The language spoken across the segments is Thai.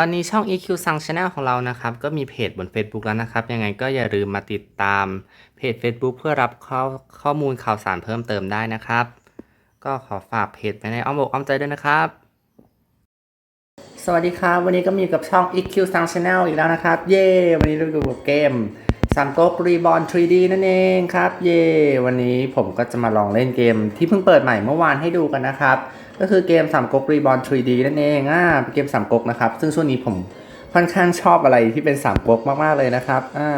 อนนี้ช่อง EQ Sang Channel ของเรานะครับ ก็มีเพจบน Facebook แล้วนะครับ ยังไงก็อย่าลืมมาติดตามเพจ Facebook เพื่อรับข้อข้อมูลข่าวสารเพิ่มเติมได้นะครับ ก็ขอฝากเพจไว้ในอ้อมอกอ้อมใจด้วยนะครับ สวัสดีครับ วันนี้ก็มีกับช่อง EQ Sang Channel อีกแล้วนะครับ เย้วันนี้เราดูเกมซัมโกกรีบอล 3D นั่นเองครับ เย้วันนี้ผมก็จะมาลองเล่นเกมที่เพิ่งเปิดใหม่เมื่อวานให้ดูกันนะครับ ก็คือเกมสามก๊กรีบอล 3D นั่นเองอ่าเป็นเกมสามก๊กนะครับ ซึ่งช่วงนี้ผมค่อนข้างชอบอะไรที่เป็นสามก๊กมากๆเลยนะครับอ่า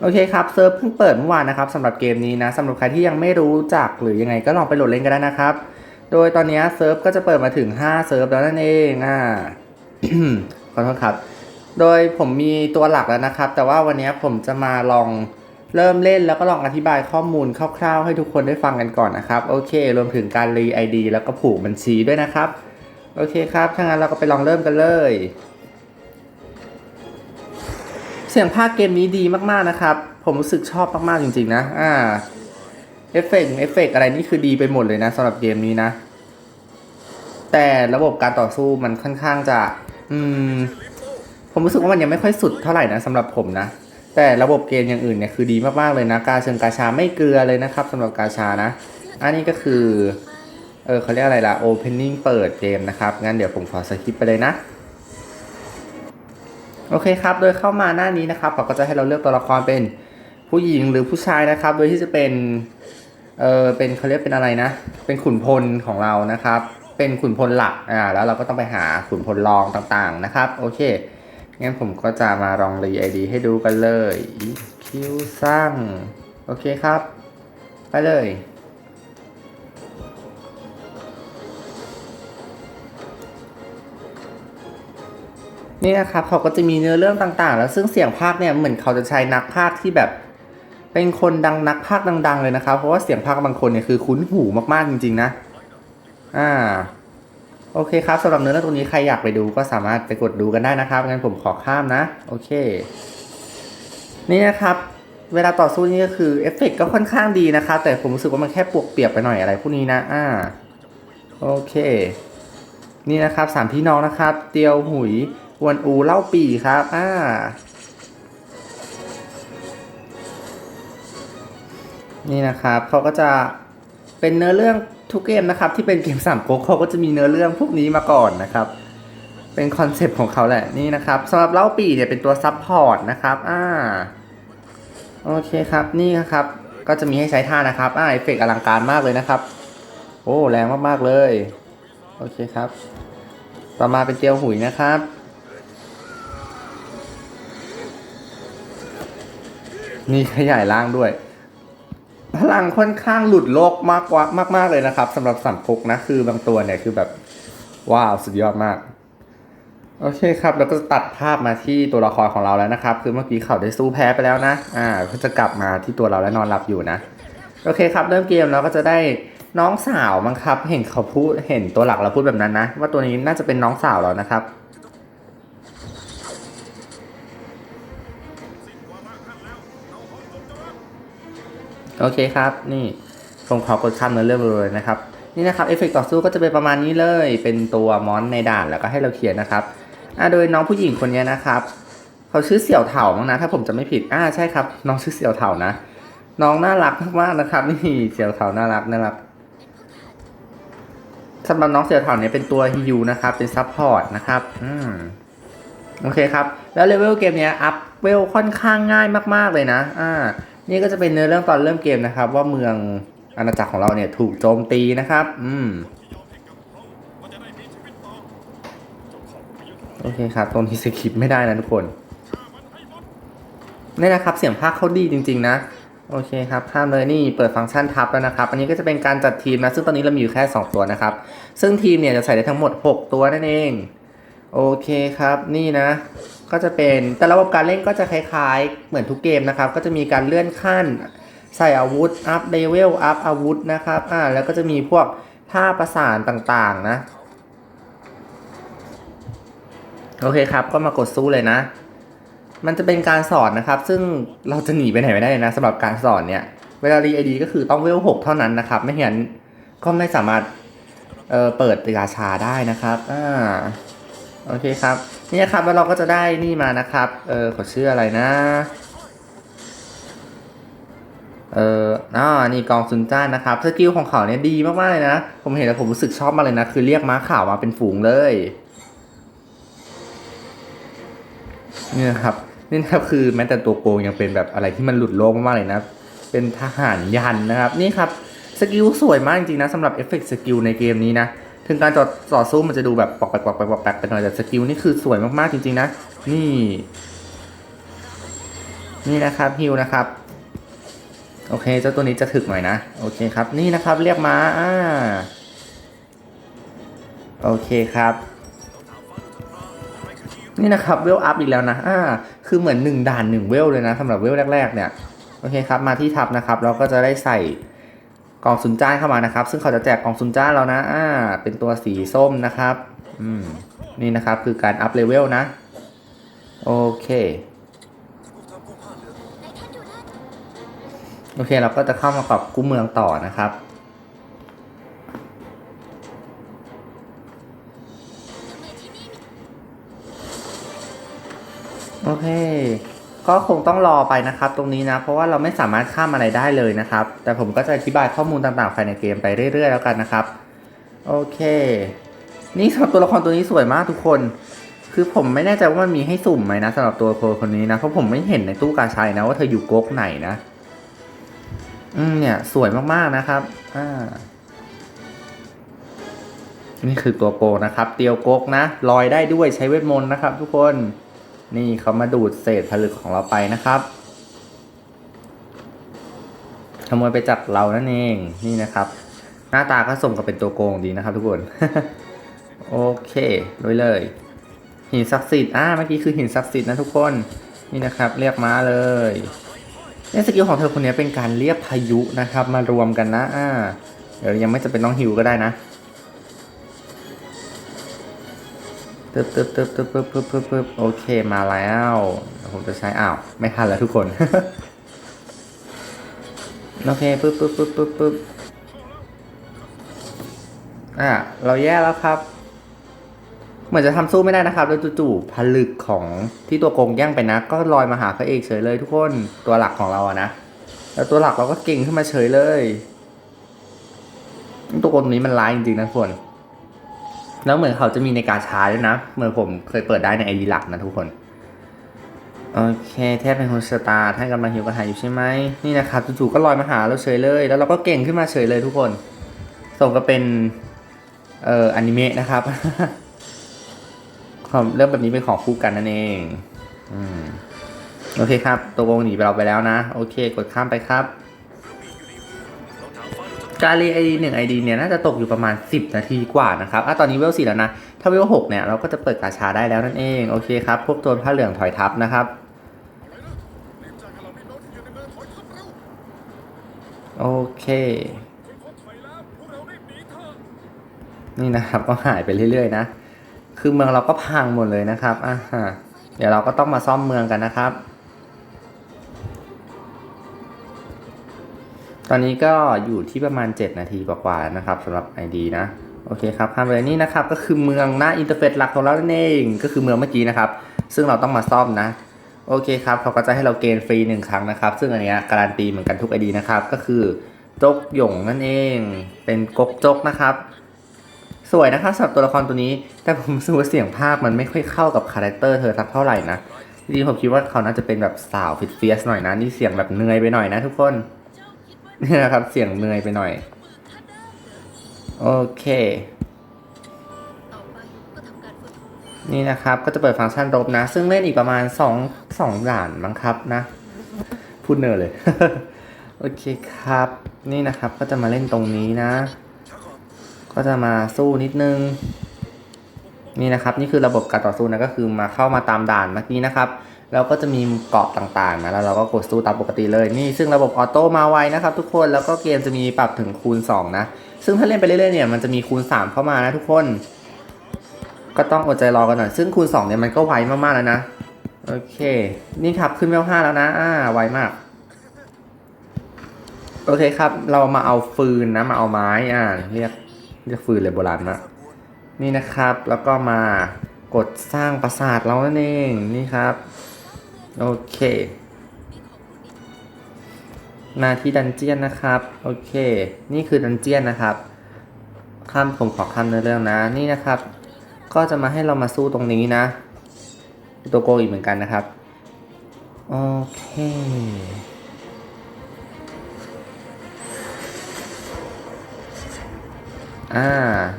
โอเคครับเซิร์ฟเพิ่งเปิดเมื่อวานนะครับสำหรับเกมนี้นะสำหรับใครที่ยังไม่รู้จักหรือยังไงก็ลองไปโหลดเล่นกันได้นะครับ โดยตอนนี้เซิร์ฟก็จะเปิดมาถึง 5 เซิร์ฟแล้วนั่นเองอ่าขอโทษครับ โดยผมมีตัวหลักแล้วนะครับ แต่ว่าวันนี้ผมจะมาลอง เริ่มเล่นแล้วก็ลองอธิบายข้อมูลคร่าวๆ ให้ทุกคนได้ฟังกันก่อนนะครับ โอเค รวมถึงการรี ID แล้วก็ผูกบัญชีด้วยนะครับ โอเคครับถ้างั้นเราก็ไปลองเริ่มกันเลย เสียงภาคเกมนี้ดีมากๆนะครับ ผมรู้สึกชอบมากๆจริง ๆ นะ อ่าเอฟเฟกเอฟเฟกอะไรนี่คือดีไปหมดเลยนะสำหรับเกมนี้นะ แต่ระบบการต่อสู้มันค่อนข้างจะ อืม ผมรู้สึกว่ามันยังไม่ค่อยสุดเท่าไหร่นะสำหรับผมนะ แต่ระบบเกมอย่างอื่นเนี่ยคือดีมากๆเลยนะกาเชิงกาชาไม่เกลือเลยนะครับสำหรับกาชานะ อันนี้ก็คือเออเขาเรียกอะไรล่ะ opening เปิดเกมนะครับ งั้นเดี๋ยวผมขอสคิปไปเลยนะ โอเคครับ โดยเข้ามาหน้านี้นะครับเขาก็จะให้เราเลือกตัวละครเป็นผู้หญิงหรือผู้ชายนะครับ โดยที่จะเป็น เออเป็นเขาเรียกเป็นอะไรนะ เป็นขุนพลของเรานะครับ เป็นขุนพลหลัก อ่า แล้วเราก็ต้องไปหาขุนพลรองต่างๆนะครับ โอเค งั้นผมก็จะมาลองรีไอดีให้ดูกันเลย คิวสร้าง โอเคครับ ไปเลย นี่นะครับเขาก็จะมีเนื้อเรื่องต่างๆ แล้วซึ่งเสียงภาคเนี่ยเหมือนเขาจะใช้นักภาคที่แบบ เป็นคนดังนักภาคดัง ๆ เลยนะครับ เพราะว่าเสียงภาคบางคนเนี่ยคือคุ้นหูมากๆจริง ๆ นะ อ่า โอเคครับสำหรับเนื้อเรื่องตรงนี้ใครอยากไปดูก็สามารถไปกดดูกันได้นะครับงั้นผมขอข้ามนะ โอเค นี่นะครับเวลาต่อสู้นี่ก็คือเอฟเฟกต์ก็ค่อนข้างดีนะครับแต่ผมรู้สึกว่ามันแค่ปวกเปียกไปหน่อยอะไรพวกนี้นะอ่าโอเค นี่นะครับสามพี่น้องนะครับ เตียวหุยหวนอูเล่าปีครับอ่านี่นะครับเขาก็จะเป็นเนื้อเรื่อง ทุกเกมนะครับที่เป็นเกมสามก๊กเขาก็จะมีเนื้อเรื่องพวกนี้มาก่อนนะครับ เป็นคอนเซปต์ของเขาแหละนี่นะครับสำหรับเล่าปีเนี่ยเป็นตัวซับพอร์ตนะครับอ่าโอเคครับนี่นะครับ ก็จะมีให้ใช้ท่านะครับอ่าเอฟเฟกต์อลังการมากเลยนะครับ โอ้แรงมากๆเลยโอเคครับ ต่อมาเป็นเจียวหุยนะครับมีขยายร่างด้วย พลังค่อนข้างหลุดโลกมากกว่ามาก ๆเลยนะครับสำหรับสัมภกนะคือบางตัวเนี่ยคือแบบว้าวสุดยอดมากโอเคครับแล้วก็ตัดภาพมาที่ตัวละครของเราแล้วนะครับ คือเมื่อกี้เขาได้สู้แพ้ไปแล้วนะอ่าก็จะกลับมาที่ตัวเราและนอนหลับอยู่นะโอเคครับ เริ่มเกมเราก็จะได้น้องสาวมั้งครับ เห็นเขาพูดเห็นตัวหลักเราพูดแบบนั้นนะ ว่าตัวนี้น่าจะเป็นน้องสาวเรานะครับ โอเคครับ นี่ผมขอกดข้ามเนื้อเรื่องเลยนะครับ นี่นะครับเอฟเฟกต์ต่อสู้ก็จะเป็นประมาณนี้เลย เป็นตัวมอนในด่านแล้วก็ให้เราเขียนนะครับอ่าโดยน้องผู้หญิงคนนี้นะครับเขาชื่อเสี่ยวเถามั้งนะ ถ้าผมจะไม่ผิดอ่าใช่ครับ น้องชื่อเสี่ยวเถานะ น้องน่ารักมากๆนะครับ นี่เสี่ยวเถาน่ารักน่ารักสำหรับน้องเสี่ยวเถาเนี่ยเป็นตัวฮิวนะครับ เป็นซับพอร์ตนะครับ อืมโอเคครับ แล้วเลเวลเกมเนี้ยอัพเวลค่อนข้างง่ายมาก ๆเลยนะ อ่า นี่ก็จะเป็นเนื้อเรื่องตอนเริ่มเกมนะครับ ว่าเมืองอาณาจักรของเราเนี่ยถูกโจมตีนะครับ อืมโอเคครับตรงนี้สคริปไม่ได้นะทุกคนนี่นะครับเสียงภาคเขาดีจริง ๆ นะ โอเคครับข้ามเลยนี่เปิดฟังก์ชันทับแล้วนะครับ อันนี้ก็จะเป็นการจัดทีมนะ ซึ่งตอนนี้เรามีอยู่แค่ 2 ตัวนะครับ ซึ่งทีมเนี่ยจะใส่ได้ทั้งหมด 6 ตัวนั่นเอง โอเคครับนี่นะ ก็จะเป็นแต่ระบบการเล่นก็จะคล้ายๆ เหมือนทุกเกมนะครับ ก็จะมีการเลื่อนขั้น ใส่อาวุธ อัพเลเวล อัพอาวุธนะครับ อ่า แล้วก็จะมีพวกท่าประสานต่างๆนะ โอเคครับ ก็มากดสู้เลยนะ มันจะเป็นการสอนนะครับ ซึ่งเราจะหนีไปไหนไม่ได้เลยนะสำหรับการสอนเนี่ย เวลารีไอดีก็คือต้องเวลหกเท่านั้นนะครับ ไม่งั้นก็ไม่สามารถเอ่อเปิดราชาได้นะครับ อ่า โอเคครับ นี่นะครับแล้วเราก็จะได้นี่มานะครับเออขาชื่ออะไรนะเอออ่านี่กองซุนจ้านนะครับ สกิลของเขาเนี่ยดีมากๆเลยนะ ผมเห็นแล้วผมรู้สึกชอบมากเลยนะ คือเรียกม้าขาวมาเป็นฝูงเลยนี่นะครับ นี่นะครับคือแม้แต่ตัวโกงยังเป็นแบบอะไรที่มันหลุดโลกมากๆเลยนะ เป็นทหารยันนะครับ นี่ครับ สกิลสวยมากจริงๆนะสำหรับเอฟเฟกต์สกิลในเกมนี้นะ ถึงการต่อต่อสู้มันจะดูแบบปอกแปกปอกแปกปอกแปกไปหน่อยแต่สกิลนี่คือสวยมากๆจริง ๆ นะ นี่ นี่นะครับฮิวนะครับโอเคเจ้าตัวนี้จะถึกหน่อยนะ โอเคครับ นี่นะครับเรียกมาอ่าโอเคครับ นี่นะครับเวลอัพอีกแล้วนะอ่าคือเหมือนหนึ่งด่านหนึ่งเวลเลยนะสำหรับเวลแรก ๆ เนี่ย โอเคครับ มาที่ทับนะครับ เราก็จะได้ใส่ กล่องซุนจ้านเข้ามานะครับ ซึ่งเขาจะแจกกล่องซุนจ้านเรานะอ่าเป็นตัวสีส้มนะครับอืมนี่นะครับคือการอัพเลเวลนะ โอเคโอเคเราก็จะเข้ามากับกู้เมืองต่อนะครับ โอเค ก็คงต้องรอไปนะครับตรงนี้นะ เพราะว่าเราไม่สามารถข้ามอะไรได้เลยนะครับ แต่ผมก็จะอธิบายข้อมูลต่างๆภายในเกมไปเรื่อยๆแล้วกันนะครับ โอเค นี่สำหรับตัวละครตัวนี้สวยมากทุกคน คือผมไม่แน่ใจว่ามันมีให้สุ่มไหมนะสำหรับตัวละคคนนี้นะเพราะผมไม่เห็นในตู้กาชัยนะว่าเธออยู่ก๊กไหนนะ อืมเนี่ย สวยมากๆนะครับอ่านี่คือตัวโกนะครับ เตียวโกกนะลอยได้ด้วยใช้เวทมนต์นะครับ ทุกคน นี่เขามาดูดเศษผลึกของเราไปนะครับขโมยไปจากเรานั่นเองนี่นะครับ หน้าตาก็สมกับเป็นตัวโกงดีนะครับ ทุกคนโอเคลุยเลย หินศักดิ์สิทธิ์อ่าเมื่อกี้คือหินศักดิ์สิทธิ์นะทุกคนนี่นะครับ เรียกม้าเลยเนี่ยสกิลของเธอคนนี้เป็นการเรียกพายุนะครับ มารวมกันนะอ่าเดี๋ยวยังไม่จะเป็นต้องหิวก็ได้นะ ตึ๊บตึบตึบตึบปึ๊บปึ๊บปึ๊บปึ๊บโอเคมาแล้วผมจะใช้อ้าวไม่ทันแล้วทุกคน โอเคปึ๊บปึ๊บปึ๊บปึ๊บปึ๊บอะเราแย่แล้วครับ เหมือนจะทำสู้ไม่ได้นะครับ แล้วจู่ๆผลึกของที่ตัวโกงแย่งไปนะ ก็ลอยมาหาพระเอกเฉยเลยทุกคนตัวหลักของเราอะนะแล้วตัวหลักเราก็เก่งขึ้นมาเฉยเลย ตัวกงนี้มันร้ายจริงๆนะทุกคน แล้วเหมือนเขาจะมีในการชาด้วยนะ เหมือนผมเคยเปิดได้ในไอดีหลักนะทุกคน โอเคแทบเป็นคนสตาร์ท่านกำลังหิวกระหายอยู่ใช่ไหมนี่นะครับจู่ๆก็ลอยมาหาเราเฉยเลย แล้วเราก็เก่งขึ้นมาเฉยเลยทุกคนส่งก็เป็น เอ่ออนิเมะนะครับความเรื่องแบบนี้เป็นของคู่กันนั่นเองอืมโอเคครับตัววงหนีไปเราไปแล้วนะ โอเค กดข้ามไปครับ การรีไอดีหนึ่งไอดีเนี่ยน่าจะตกอยู่ประมาณ 10 นาทีกว่านะครับอะตอนนี้เวลสี่แล้วนะ ถ้าเวลหกเนี่ยเราก็จะเปิดกาชาได้แล้วนั่นเอง โอเคครับ พวกตัวผ้าเหลืองถอยทับนะครับ โอเค นี่นะครับก็หายไปเรื่อยๆนะ คือเมืองเราก็พังหมดเลยนะครับ อ่าฮะเดี๋ยวเราก็ต้องมาซ่อมเมืองกันนะครับ ตอนนี้ก็อยู่ที่ประมาณ 7 นาทีกว่าๆนะครับสำหรับ ID นะโอเคครับข้ามไปเลยนี่นะครับก็คือเมืองหน้าอินเทอร์เฟซหลักของเรานั่นเองก็คือเมืองเมื่อกี้นะครับ ซึ่งเราต้องมาซ่อมนะโอเคครับเขาก็จะให้เราเกณฑ์ฟรีหนึ่งครั้งนะครับ ซึ่งอันนี้การันตีเหมือนกันทุก ID นะครับ ก็คือจกหยงนั่นเอง เป็นกกจกนะครับ สวยนะครับสำหรับตัวละครตัวนี้ แต่ผมรู้สึกว่าเสียงภาคมันไม่ค่อยเข้ากับคาแรคเตอร์เธอสักเท่าไหร่นะจริงผมคิดว่าเขาน่าจะเป็นแบบสาวฟิตเฟียสหน่อยนะนี่เสียงแบบเหนื่อยไปหน่อยนะทุกคน นี่นะครับ เสียงเหนื่อยไปหน่อย โอเค นี่นะครับ ก็จะเปิดฟังก์ชันรบนะ ซึ่งเล่นอีกประมาณ2 2ด่านมั้งครับนะ พูดเนอเลย โอเคครับ นี่นะครับ ก็จะมาเล่นตรงนี้นะ ก็จะมาสู้นิดนึง นี่นะครับนี่คือระบบการต่อสู้นะก็คือมาเข้ามาตามด่านเมื่อกี้นะครับเราก็จะมีเกาะต่างๆนะแล้วเราก็กดสู้ตามปกติเลยนี่ซึ่งระบบออโต้มาไวนะครับทุกคนแล้วก็เกมจะมีปรับถึงคูณ 2 นะ ซึ่งถ้าเล่นไปเรื่อยๆเนี่ยมันจะมีคูณ 3 เข้ามานะทุกคน ก็ต้องอดใจรอกันหน่อยซึ่งคูณ 2 เนี่ยมันก็ไวมากๆแล้วนะโอเคนี่ครับขึ้นเวล5แล้วนะอ่าไวมากโอเคครับ เรามาเอาฟืนนะมาเอาไม้อ่าเรียกเรียกฟืนเลยโบราณมาก นี่นะครับ แล้วก็มากดสร้างปราสาทเรานั่นเองนี่ครับ โอเค มาที่ดันเจียนนะครับ โอเค นี่คือดันเจียนนะครับข้ามผมขอข้ามเนื้อเรื่องนะนี่นะครับ ก็จะมาให้เรามาสู้ตรงนี้นะ ตัวโกอีกเหมือนกันนะครับ โอเคอ่า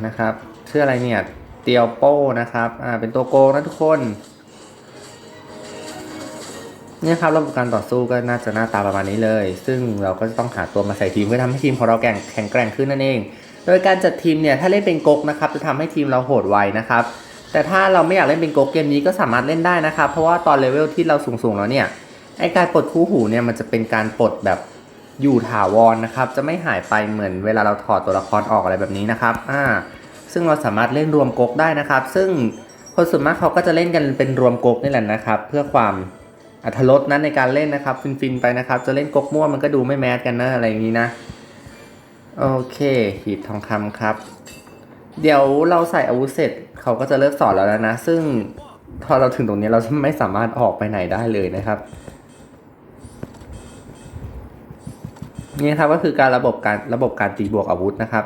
นะครับ ชื่ออะไรเนี่ย เตียวโป้นะครับอ่าเป็นตัวโกงนะทุกคนเนี่ยครับระบบการต่อสู้ก็น่าจะหน้าตาประมาณนี้เลย ซึ่งเราก็จะต้องหาตัวมาใส่ทีมเพื่อทำให้ทีมของเราแข่งแข็งแกร่งขึ้นนั่นเอง โดยการจัดทีมเนี่ยถ้าเล่นเป็นก๊กนะครับจะทำให้ทีมเราโหดไวนะครับ แต่ถ้าเราไม่อยากเล่นเป็นก๊กเกมนี้ก็สามารถเล่นได้นะครับ เพราะว่าตอนเลเวลที่เราสูงๆแล้วเนี่ยไอการปลดคู่หูเนี่ยมันจะเป็นการปลดแบบอยู่ถาวรนะครับ จะไม่หายไปเหมือนเวลาเราถอดตัวละครออกอะไรแบบนี้นะครับ อ่า ซึ่งเราสามารถเล่นรวมก๊กได้นะครับ ซึ่งคนส่วนมากเขาก็จะเล่นกันเป็นรวมก๊กนี่แหละนะครับ เพื่อความอัธรสนั้นในการเล่นนะครับ ฟินๆไปนะครับ จะเล่นกกมั่วมันก็ดูไม่แมสกันนะอะไรอย่างนี้นะ โอเคหีบทองคำครับ เดี๋ยวเราใส่อาวุธเสร็จเขาก็จะเลิกสอนแล้วนะ ซึ่งพอเราถึงตรงนี้เราจะไม่สามารถออกไปไหนได้เลยนะครับนี่ครับก็คือการระบบการระบบการตีบวกอาวุธนะครับ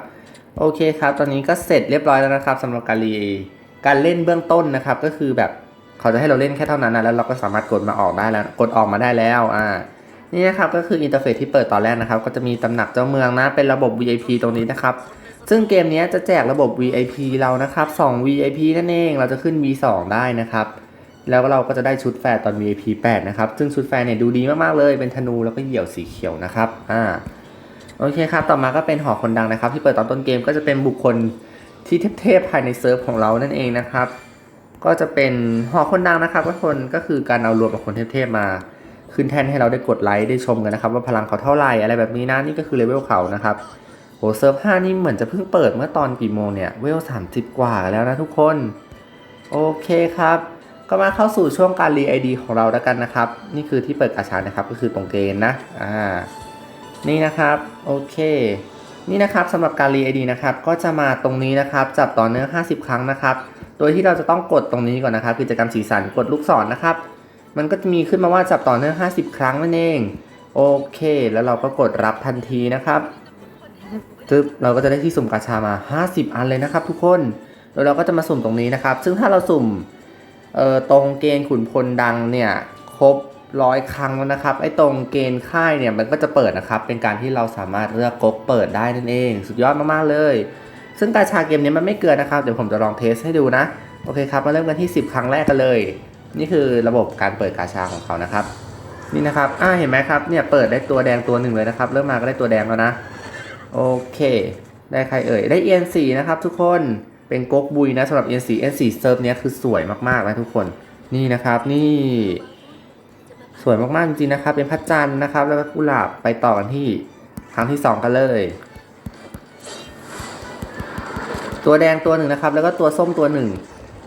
โอเคครับ ตอนนี้ก็เสร็จเรียบร้อยแล้วนะครับสำหรับการรีการเล่นเบื้องต้นนะครับ ก็คือแบบเขาจะให้เราเล่นแค่เท่านั้นนะแล้วเราก็สามารถกดมาออกได้แล้ว กดออกมาได้แล้วอ่านี่นะครับก็คืออินเทอร์เฟซที่เปิดตอนแรกนะครับ ก็จะมีตำหนักเจ้าเมืองนะเป็นระบบ VIP ตรงนี้นะครับ ซึ่งเกมนี้จะแจกระบบ VIP เรานะครับ 2 VIP นั่นเองเราจะขึ้น V2 ได้นะครับ แล้วเราก็จะได้ชุดแฟร์ตอน VIP 8 นะครับ ซึ่งชุดแฟร์เนี่ยดูดีมากๆเลยเป็นธนูแล้วก็เหยี่ยวสีเขียวนะครับอ่า โอเคครับ ต่อมาก็เป็นหอคนดังนะครับ ที่เปิดตอนต้นเกมก็จะเป็นบุคคลที่เทพๆภายในเซิร์ฟของเรานั่นเองนะครับ ก็จะเป็นหอคนดังนะครับก็คนก็คือการเอารวมกับคนเทพๆมา ขึ้นแท่นให้เราได้กดไลค์ได้ชมกันนะครับ ว่าพลังเขาเท่าไหร่อะไรแบบนี้นะนี่ก็คือเลเวลเขานะครับโหเซิร์ฟ5นี่เหมือนจะเพิ่งเปิดเมื่อตอนกี่โมงเนี่ยเวล30กว่าแล้วนะทุกคนโอเคครับ ก็มาเข้าสู่ช่วงการรีไอดีของเราแล้วกันนะครับ นี่คือที่เปิดกาชานะครับก็คือตรงเกณฑ์นะอ่า นี่นะครับ โอเค นี่นะครับสำหรับการรีไอดีนะครับ ก็จะมาตรงนี้นะครับ จับต่อเนื่อง 50 ครั้งนะครับ โดยที่เราจะต้องกดตรงนี้ก่อนนะครับ กิจกรรมสีสันกดลูกศรนนะครับ มันก็จะมีขึ้นมาว่าจับต่อเนื่อง 50 ครั้งนั่นเอง โอเค แล้วเราก็กดรับทันทีนะครับตึ๊บเราก็จะได้ที่สุ่มกาชามา 50 อันเลยนะครับ ทุกคน แล้วเราก็จะมาสุ่มตรงนี้นะครับ ซึ่งถ้าเราสุ่มเอ่อตรงเกณฑ์ขุนพลดังเนี่ยครบ ร้อยครั้งแล้วนะครับ ไอ้ตรงเกณฑ์ค่ายเนี่ยมันก็จะเปิดนะครับ เป็นการที่เราสามารถเลือกก๊กเปิดได้นั่นเอง สุดยอดมากๆเลย ซึ่งกาชาเกมนี้มันไม่เกินนะครับ เดี๋ยวผมจะลองเทสให้ดูนะ โอเคครับ มาเริ่มกันที่ 10 ครั้งแรกกันเลย นี่คือระบบการเปิดกาชาของเขานะครับ นี่นะครับ อ่า เห็นไหมครับ เนี่ยเปิดได้ตัวแดงตัวหนึ่งเลยนะครับ เริ่มมาก็ได้ตัวแดงแล้วนะ โอเค ได้ใครเอ่ย ได้ EN4 นสีนะครับ ทุกคน เป็นก๊กบุยนะสำหรับ EN4 EN4 เซิร์ฟเนี้ยคือสวยมากๆนะทุกคน นี่นะครับ นี่ สวยมากๆจริงๆนะครับเป็นพระจันทร์นะครับ แล้วก็กุหลาบไปต่อกันที่ครั้งที่สองกันเลย ตัวแดงตัวหนึ่งนะครับ แล้วก็ตัวส้มตัวหนึ่ง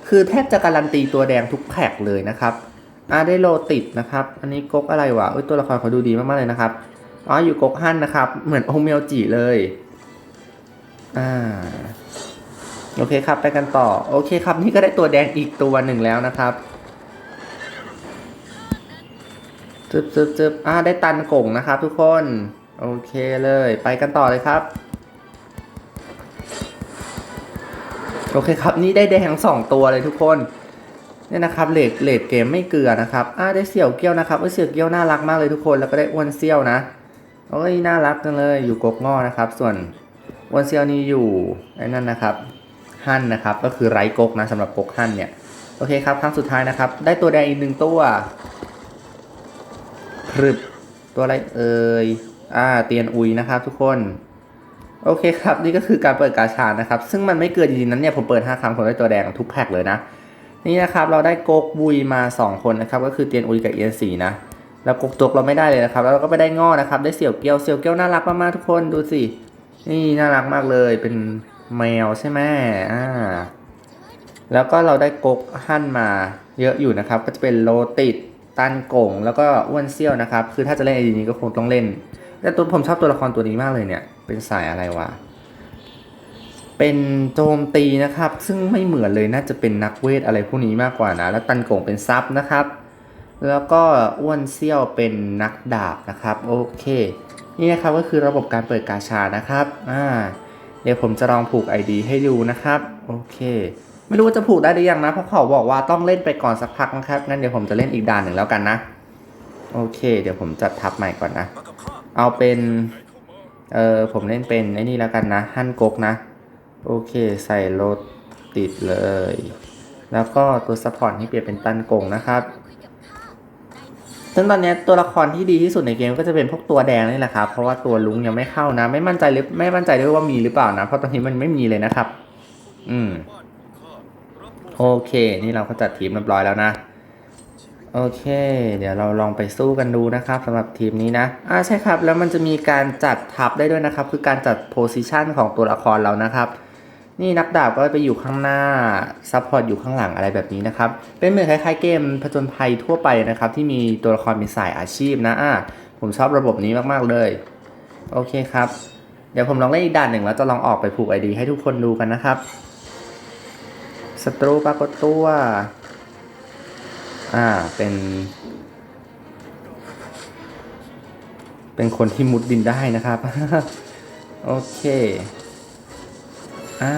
คือแทบจะการันตีตัวแดงทุกแพ็กเลยนะครับอ่าได้โลติดนะครับ อันนี้ก๊กอะไรวะเอ้ยตัวละครเขาดูดีมากๆเลยนะครับอ๋ออยู่ก๊กฮั่นนะครับ เหมือนองเมียวจิเลยอ่าโอเคครับไปกันต่อ โอเคครับ นี่ก็ได้ตัวแดงอีกตัวหนึ่งแล้วนะครับ จึบจึบจึบอ่าได้ตันกงนะครับ ทุกคน โอเคเลย ไปกันต่อเลยครับ โอเคครับ นี่ได้แดงสองตัวเลยทุกคนเนี่ยนะครับเลดเลดเกมไม่เกลือนะครับอ่าได้เสี่ยวเกี้ยวนะครับเอ้ยเสี่ยวเกี้ยวน่ารักมากเลยทุกคน แล้วก็ได้อ้วนเซี่ยวนะโอ้ยน่ารักจังเลยอยู่กกง้อนะครับ ส่วนอ้วนเซี่ยวนี่อยู่ไอ้นั่นนะครับหั่นนะครับ ก็คือไร้กกนะสำหรับกกหั่นเนี่ย โอเคครับครั้งสุดท้ายนะครับ ได้ตัวแดงอีกหนึ่งตัว พรึบตัวอะไรเอ่ยอ่าเตียนอุยนะครับทุกคนโอเคครับนี่ก็คือการเปิดกาชานะครับ ซึ่งมันไม่เกินจริงๆนั้นเนี่ยผมเปิด 5 ครั้งผมได้ตัวแดงทุกแพ็คเลยนะ นี่นะครับเราได้โกกบุยมา 2 คนนะครับ ก็คือเตียนอุยกับเอียนสีนะแล้วกกตกเราไม่ได้เลยนะครับ แล้วเราก็ไปได้ง้อนะครับ ได้เสี่ยวเกี้ยวเสี่ยวเกี้ยวน่ารักมากๆทุกคนดูสินี่น่ารักมากเลยเป็นแมวใช่ไหมอ่าแล้วก็เราได้กกหั่นมาเยอะอยู่นะครับ ก็จะเป็นโลติด ตันกงแล้วก็อ้วนเซี่ยวนะครับ คือถ้าจะเล่นไอดีนี้ก็คงต้องเล่น แต่ตัวผมชอบตัวละครตัวนี้มากเลยเนี่ย เป็นสายอะไรวะ เป็นโจมตีนะครับ ซึ่งไม่เหมือนเลยน่าจะเป็นนักเวทอะไรพวกนี้มากกว่านะ แล้วตันโกงเป็นซับนะครับ แล้วก็อ้วนเซี่ยวเป็นนักดาบนะครับ โอเคนี่นะครับก็คือระบบการเปิดกาชานะครับ อ่า เดี๋ยวผมจะลองผูก ID ให้ดูนะครับ โอเค ไม่รู้ว่าจะผูกได้หรือยังนะ เพราะเขาบอกว่าต้องเล่นไปก่อนสักพักนะครับ งั้นเดี๋ยวผมจะเล่นอีกด่านหนึ่งแล้วกันนะ โอเค เดี๋ยวผมจัดทับใหม่ก่อนนะ เอาเป็น เออผมเล่นเป็นไอ้นี่แล้วกันนะ ฮั่นกกนะ โอเค ใส่รถติดเลย แล้วก็ตัวซัพพอร์ตให้เปลี่ยนเป็นตันกงนะครับ ซึ่งตอนนี้ตัวละครที่ดีที่สุดในเกมก็จะเป็นพวกตัวแดงนี่แหละครับ เพราะว่าตัวลุงยังไม่เข้านะ ไม่มั่นใจหรือไม่มั่นใจด้วยว่ามีหรือเปล่านะ เพราะตอนนี้มันไม่มีเลยนะครับ อืม โอเค นี่เราก็จัดทีมเรียบร้อยแล้วนะ โอเค เดี๋ยวเราลองไปสู้กันดูนะครับสำหรับทีมนี้นะอ่าใช่ครับ แล้วมันจะมีการจัดทับได้ด้วยนะครับ คือการจัดโพซิชันของตัวละครเรานะครับ นี่นักดาบก็ไปอยู่ข้างหน้า ซัพพอร์ตอยู่ข้างหลังอะไรแบบนี้นะครับ เป็นเหมือนคล้ายๆเกมผจญภัยทั่วไปนะครับ ที่มีตัวละครเป็นสายอาชีพนะอ่าผมชอบระบบนี้มากๆเลย โอเคครับ เดี๋ยวผมลองเล่นอีกด่านหนึ่งแล้วจะลองออกไปผูกไอดีให้ทุกคนดูกันนะครับ ศัตรูปรากฏตัว อ่า เป็น เป็นคนที่มุดดินได้นะครับ โอเค อ่า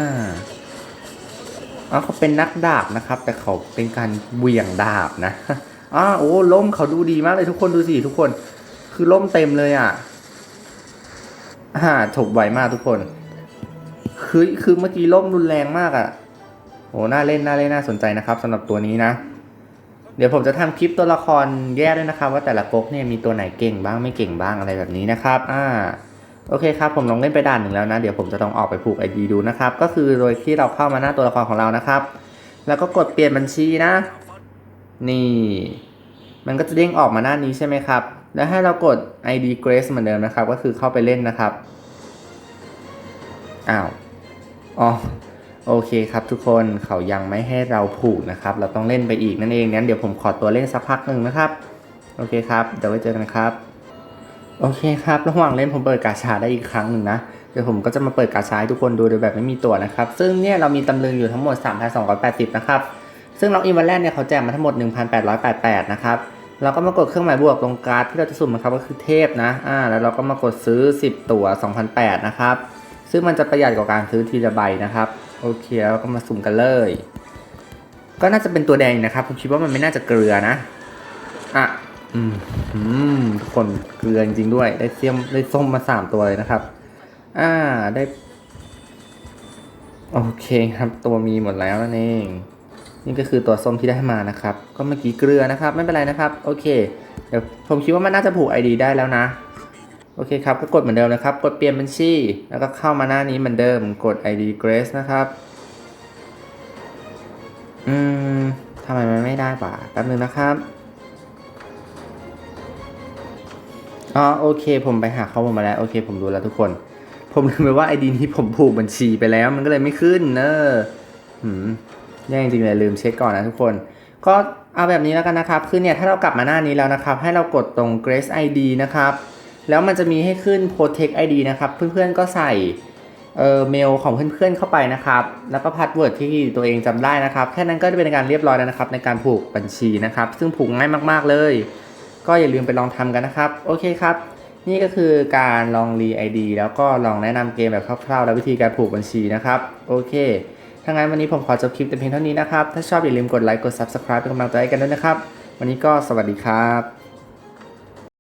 อ๋อเขาเป็นนักดาบนะครับ แต่เขาเป็นการเหวี่ยงดาบนะอ้าโอ้ล่มเขาดูดีมากเลยทุกคนดูสิทุกคน คือล่มเต็มเลยอะอ่าถกไหวมากทุกคน คือคือเมื่อกี้ล่มรุนแรงมากอะ อ้น่าเล่นน่าเล่นน่าสนใจนะครับสำหรับตัวนี้นะ เดี๋ยวผมจะทำคลิปตัวละครแยกด้วยนะครับ ว่าแต่ละก๊กเนี่ยมีตัวไหนเก่งบ้างไม่เก่งบ้างอะไรแบบนี้นะครับอ่าโอเคครับผมลองเล่นไปด่านหนึ่งแล้วนะเดี๋ยวผมจะลองออกไปผูก ID ดูนะครับ ก็คือโดยที่เราเข้ามาหน้าตัวละครของเรานะครับ แล้วก็กดเปลี่ยนบัญชีนะ นี่ มันก็จะเด้งออกมาหน้านี้ใช่ไหมครับ แล้วให้เรากด ID Grace เหมือนเดิมนะครับ ก็คือเข้าไปเล่นนะครับอ้าวอ๋อ โอเคครับทุกคนเขายังไม่ให้เราผูกนะครับ เราต้องเล่นไปอีกนั่นเองงั้นเดี๋ยวผมขอตัวเล่นสักพักหนึ่งนะครับ โอเคครับ เดี๋ยวไว้เจอกันครับ โอเคครับ ระหว่างเล่นผมเปิดกาชาได้อีกครั้งหนึ่งนะ เดี๋ยวผมก็จะมาเปิดกาชาให้ทุกคนดูโดยแบบไม่มีตัวนะครับ ซึ่งเนี่ยเรามีตำลึงอยู่ทั้งหมด 3,280 นะครับ ซึ่งล็อกอินวันแรกเนี่ยเขาแจกมาทั้งหมด 1,888 นะครับเราก็มากดเครื่องหมายบวกตรงการ์ดที่เราจะสุ่มนะครับก็คือเทพนะ อ่า แล้วเราก็มากดซื้อ 10 ตัว 2,008นะครับ ซึ่งมันจะประหยัดกว่าการซื้อทีละใบนะครับ โอเคแล้วก็มาสุ่มกันเลย ก็น่าจะเป็นตัวแดงนะครับ ผมคิดว่ามันไม่น่าจะเกลือนะ อะ อืมทุกคนเกลือจริงๆด้วย ได้เสียมได้ส้มมาสามตัวเลยนะครับ อ่าได้ โอเคครับ ตัวมีหมดแล้วนั่นเองนี่ก็คือตัวส้มที่ได้มานะครับ ก็เมื่อกี้เกลือนะครับ ไม่เป็นไรนะครับ โอเค เดี๋ยวผมคิดว่ามันน่าจะผูก ID ได้แล้วนะ โอเคครับ ก็กดเหมือนเดิมนะครับ กดเปลี่ยนบัญชี แล้วก็เข้ามาหน้านี้เหมือนเดิม กด ID Grace นะครับ อืมทำไมมันไม่ได้ป่ะแป๊บนึงนะครับ อ๋อโอเค ผมไปหาข้อมูลมาแล้ว โอเค ผมดูแล้วทุกคน ผมลืมไปว่า ID นี้ผมผูกบัญชีไปแล้ว มันก็เลยไม่ขึ้นเนอะหืมแย่จริงๆเลยลืมเช็คก่อนนะทุกคน ก็เอาแบบนี้แล้วกันนะครับ คือเนี่ยถ้าเรากลับมาหน้านี้แล้วนะครับ ให้เรากดตรง Grace ID นะครับ แล้วมันจะมีให้ขึ้น Protect ID นะครับ เพื่อนๆก็ใส่เอ่อเมลของเพื่อนๆเข้าไปนะครับ แล้วก็พาสเวิร์ดที่ตัวเองจำได้นะครับ แค่นั้นก็จะเป็นการเรียบร้อยแล้วนะครับ ในการผูกบัญชีนะครับ ซึ่งผูกง่ายมากๆเลย ก็อย่าลืมไปลองทำกันนะครับ โอเคครับ นี่ก็คือการลองรี ID แล้วก็ลองแนะนำเกมแบบคร่าวๆ และวิธีการผูกบัญชีนะครับ โอเค ถ้างั้นวันนี้ผมขอจบคลิปแต่เพียงเท่านี้นะครับ ถ้าชอบอย่าลืมกดไลค์ กด Subscribe เป็นกำลังใจกันด้วยนะครับ วันนี้ก็สวัสดีครับ